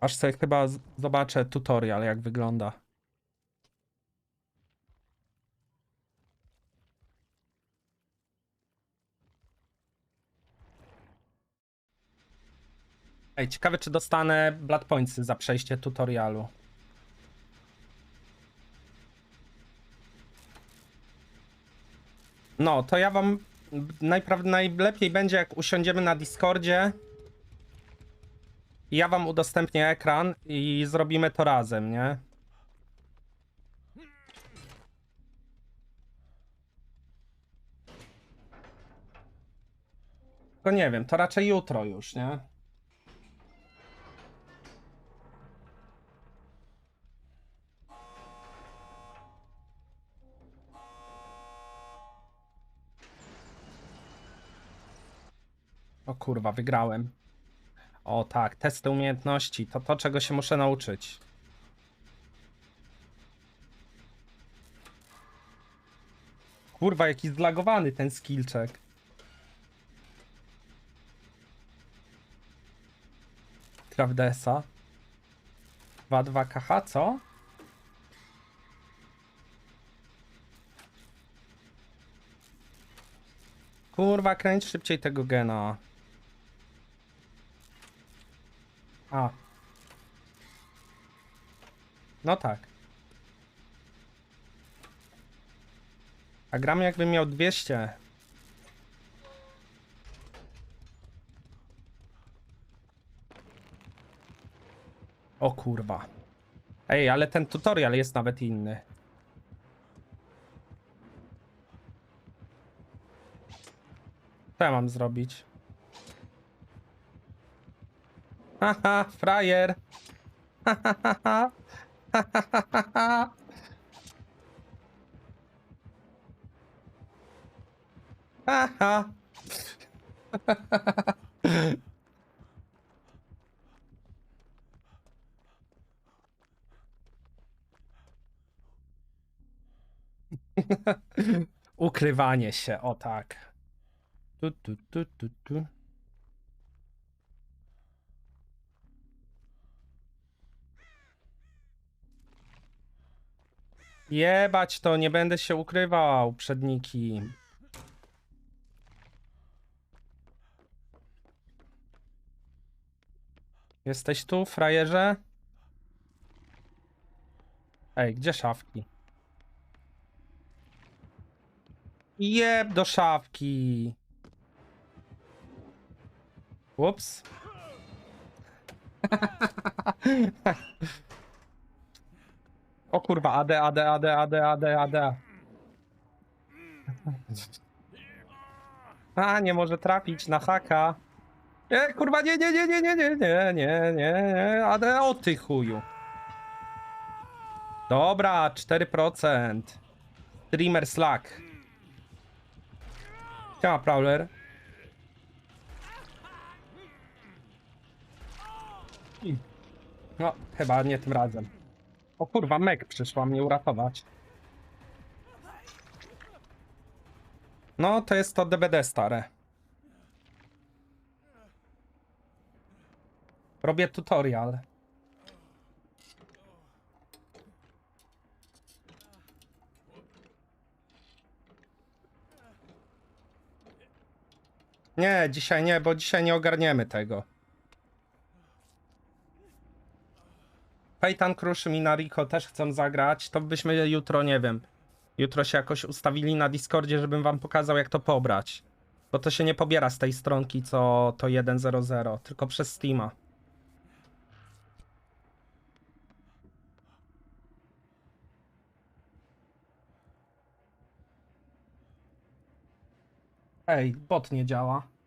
Aż sobie chyba zobaczę tutorial, jak wygląda. Ej, ciekawe czy dostanę Blood za przejście tutorialu. No, to ja wam najprawdopodobniej najlepiej będzie jak usiądziemy na Discordzie. Ja wam udostępnię ekran i zrobimy to razem, nie? Tylko nie wiem, to raczej jutro już, nie? O kurwa, wygrałem. O tak, testy umiejętności. To to, czego się muszę nauczyć. Kurwa, jaki zlagowany ten skillczek. Krawdesa. 2-2 KH, co? Kurwa, kręć szybciej tego gena. A. No tak. A gram jakbym miał 200. O kurwa. Ej, ale ten tutorial jest nawet inny. Co ja mam zrobić? Haha, frajer. Ukrywanie się, o tak. Tu, tu, tu, tu, tu. Jebać to, nie będę się ukrywał przed nikim. Jesteś tu, frajerze? Ej, gdzie szafki? Jeb do szafki. Ups. O kurwa, AD, AD, AD, AD, AD, AD. A, nie może trafić na haka. Nie, kurwa, nie, nie, nie, nie, nie, nie, nie, nie, nie, AD, o ty chuju. Dobra, 4%. Streamer Slack. Siema, Prowler. No, chyba nie tym razem. O kurwa, Meg przyszła mnie uratować. No, to jest to DBD stare. Robię tutorial. Nie, dzisiaj nie, bo dzisiaj nie ogarniemy tego. Peyton Crush i Nariko też chcą zagrać, to byśmy jutro, nie wiem, jutro się jakoś ustawili na Discordzie, żebym wam pokazał jak to pobrać. Bo to się nie pobiera z tej stronki, co to 1.0.0, tylko przez Steama. Ej, bot nie działa.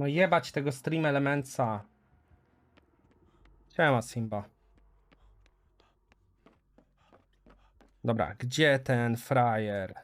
No jebać tego stream elementsa. Siema Simba. Dobra, gdzie ten frajer?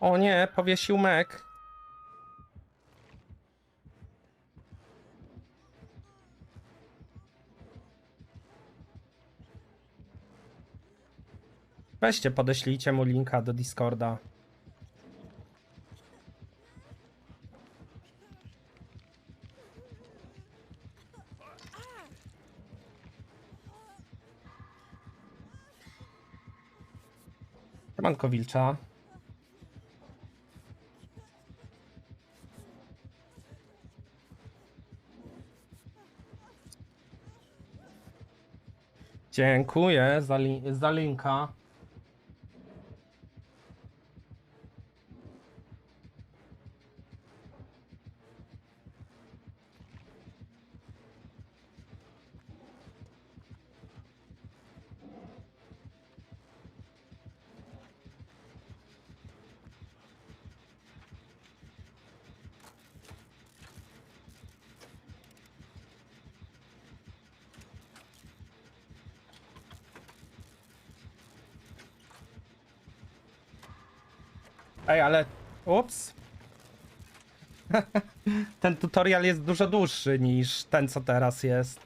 O nie, powiesił mek. Weźcie, podeślijcie mu linka do Discorda. Siemanko Wilcza. Dziękuję za, li za linka. Ej, ale. Ups. ten tutorial jest dużo dłuższy niż ten, co teraz jest.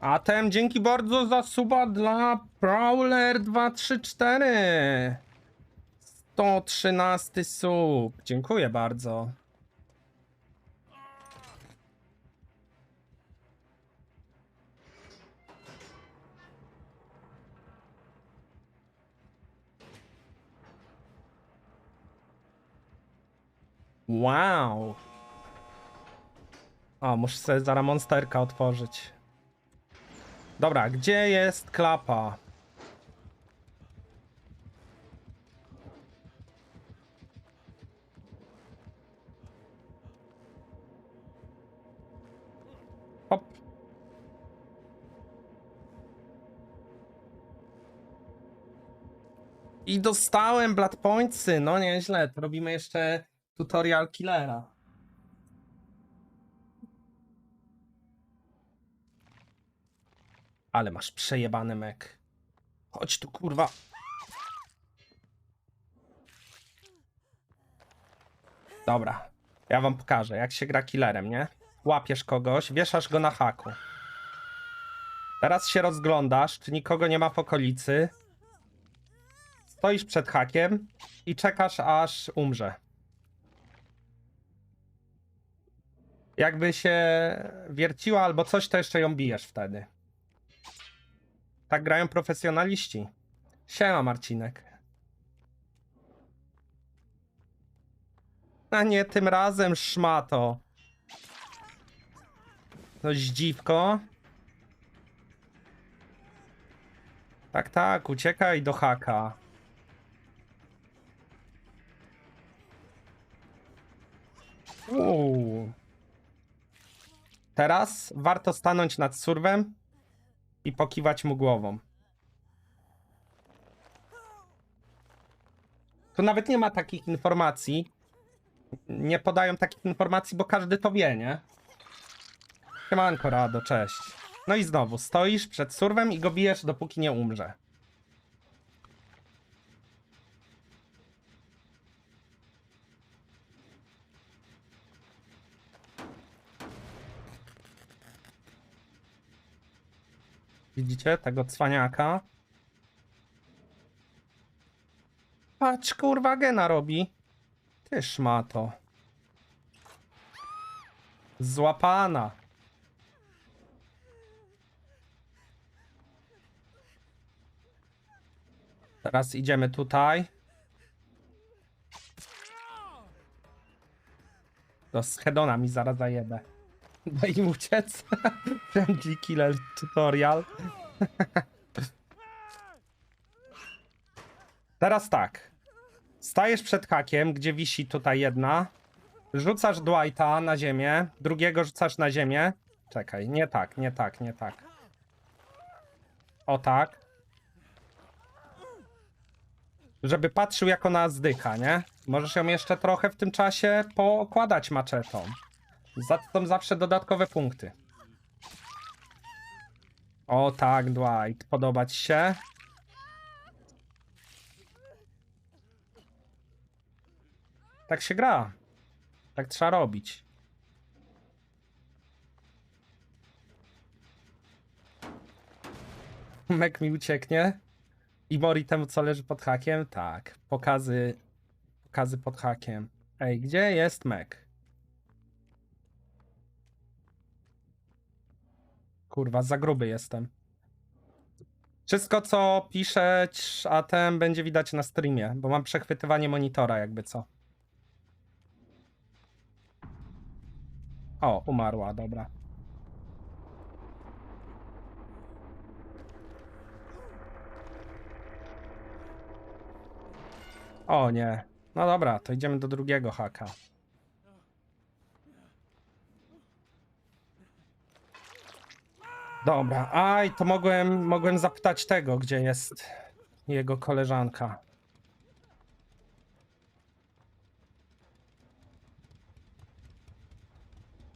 A tem dzięki bardzo za suba dla Prowler 234. 113 sub. Dziękuję bardzo. Wow. O, muszę sobie zaraz monsterka otworzyć. Dobra, gdzie jest klapa? I dostałem Blood Pointsy, no nieźle. Robimy jeszcze tutorial killera. Ale masz przejebany mek. Chodź tu, kurwa. Dobra. Ja wam pokażę, jak się gra killerem, nie? Łapiesz kogoś, wieszasz go na haku. Teraz się rozglądasz, czy nikogo nie ma w okolicy. Stoisz przed hakiem i czekasz, aż umrze. Jakby się wierciła albo coś, to jeszcze ją bijesz wtedy. Tak grają profesjonaliści. Siema, Marcinek. A nie tym razem, szmato. No zdziwko. Tak, tak, uciekaj do haka. Uuu. Teraz warto stanąć nad surwem i pokiwać mu głową. Tu nawet nie ma takich informacji. Nie podają takich informacji, bo każdy to wie, nie? Siemanko, Rado, cześć. No i znowu, stoisz przed surwem i go bijesz, dopóki nie umrze. Widzicie tego cwaniaka? Patrz, kurwa, gena robi. Ty szmato. Złapana. Teraz idziemy tutaj. Do Schedona mi zaraz zajebę. Daj im uciec. Friendly killer tutorial. Teraz tak. Stajesz przed hakiem, gdzie wisi tutaj jedna. Rzucasz Dwighta na ziemię, drugiego rzucasz na ziemię. Czekaj, nie tak, nie tak, nie tak. O tak. Żeby patrzył jak ona zdycha, nie? Możesz ją jeszcze trochę w tym czasie pookładać maczetą. Za to są zawsze dodatkowe punkty. O tak, Dwight, podobać się. Tak się gra. Tak trzeba robić. Mek mi ucieknie. I Mori temu, co leży pod hakiem? Tak. Pokazy, pokazy pod hakiem. Ej, gdzie jest Mek? Kurwa, za gruby jestem. Wszystko, co piszę, a ten będzie widać na streamie, bo mam przechwytywanie monitora, jakby co. O, umarła, dobra. O nie. No dobra, to idziemy do drugiego haka. Dobra, aj, to mogłem, mogłem zapytać tego, gdzie jest jego koleżanka.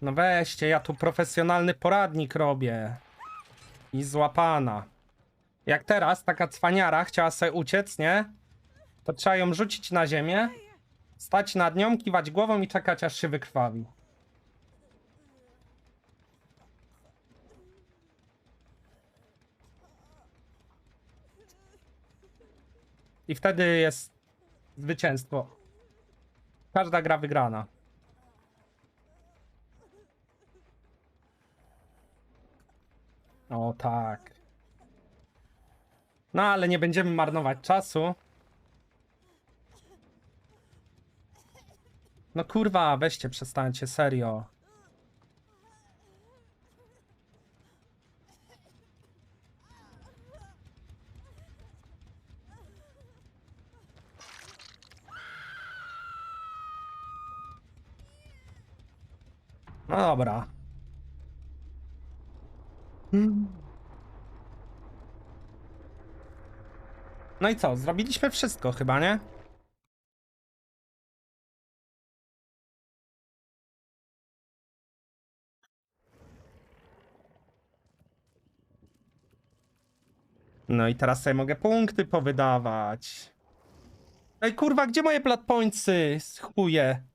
No weźcie, ja tu profesjonalny poradnik robię. I złapana. Jak teraz taka cwaniara chciała sobie uciec, nie? To trzeba ją rzucić na ziemię, stać nad nią, kiwać głową i czekać aż się wykrwawi. I wtedy jest zwycięstwo. Każda gra wygrana. O tak. No ale nie będziemy marnować czasu. No kurwa, weźcie, przestańcie, serio. No dobra. No i co? Zrobiliśmy wszystko chyba, nie? No i teraz sobie mogę punkty powydawać. Ej kurwa, gdzie moje pointsy? Chuje.